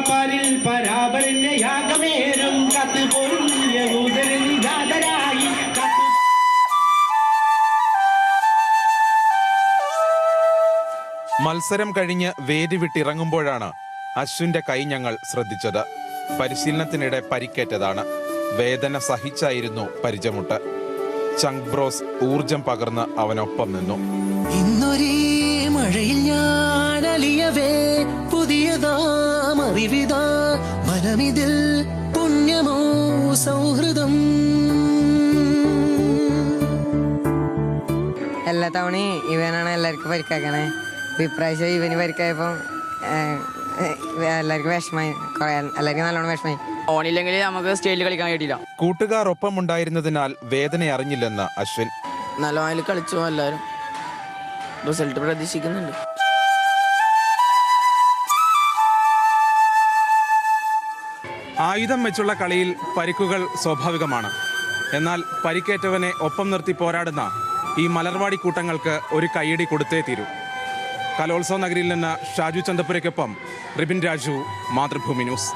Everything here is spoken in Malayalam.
പാരിൽ പരാപരന്റെ യാഗമേരം കത്ത് പൊരുതരൻ ജാതരായി മത്സരം കഴിഞ്ഞ് വേദി വിട്ടിറങ്ങുമ്പോഴാണ് അശ്വിന്റെ കൈ ഞങ്ങൾ ശ്രദ്ധിച്ചത്. പരിശീലനത്തിനിടെ പരിക്കേറ്റതാണ്. വേദന സഹിച്ചായിരുന്നു പരിചമുട്ട്. ചങ്ക് ബ്രോസ് ഊർജം പകർന്ന് അവനൊപ്പം നിന്നു. ഇന്നൊരേ മഴയിൽ അറിവിതാ മനമിതിൽ പുണ്യമോ സൗഹൃദം? എല്ലാ തവണയും ഇവനാണ് എല്ലാവർക്കും പരിക്കാക്കണേ. ഇപ്രാവശ്യം ഇവന് പരിക്കായപ്പം എല്ലാവർക്കും വിഷമായി. എല്ലാവർക്കും നല്ലോണം വിഷമായി. ഓണില്ലെങ്കിൽ നമുക്ക് സ്റ്റേജിൽ കളിക്കാൻ കഴിയില്ല. കൂട്ടുകാർ ഒപ്പം ഉണ്ടായിരുന്നതിനാൽ വേദന അറിഞ്ഞില്ലെന്ന് അശ്വിൻ. നല്ലമായി കളിച്ചു എല്ലാവരും. റിസൾട്ട് പ്രതീക്ഷിക്കുന്നുണ്ട്. ആയുധം വെച്ചുള്ള കളിയിൽ പരിക്കുകൾ സ്വാഭാവികമാണ്. എന്നാൽ പരിക്കേറ്റവനെ ഒപ്പം നിർത്തി പോരാടുന്ന ഈ മലർവാടി കൂട്ടങ്ങൾക്ക് ഒരു കൈയടി കൊടുത്തേ തീരൂ. കലോത്സവ നഗരിയിൽ നിന്ന് ഷാജു ചന്തപ്പുരയ്ക്കൊപ്പം റിബിൻ രാജു മാതൃഭൂമി ന്യൂസ്.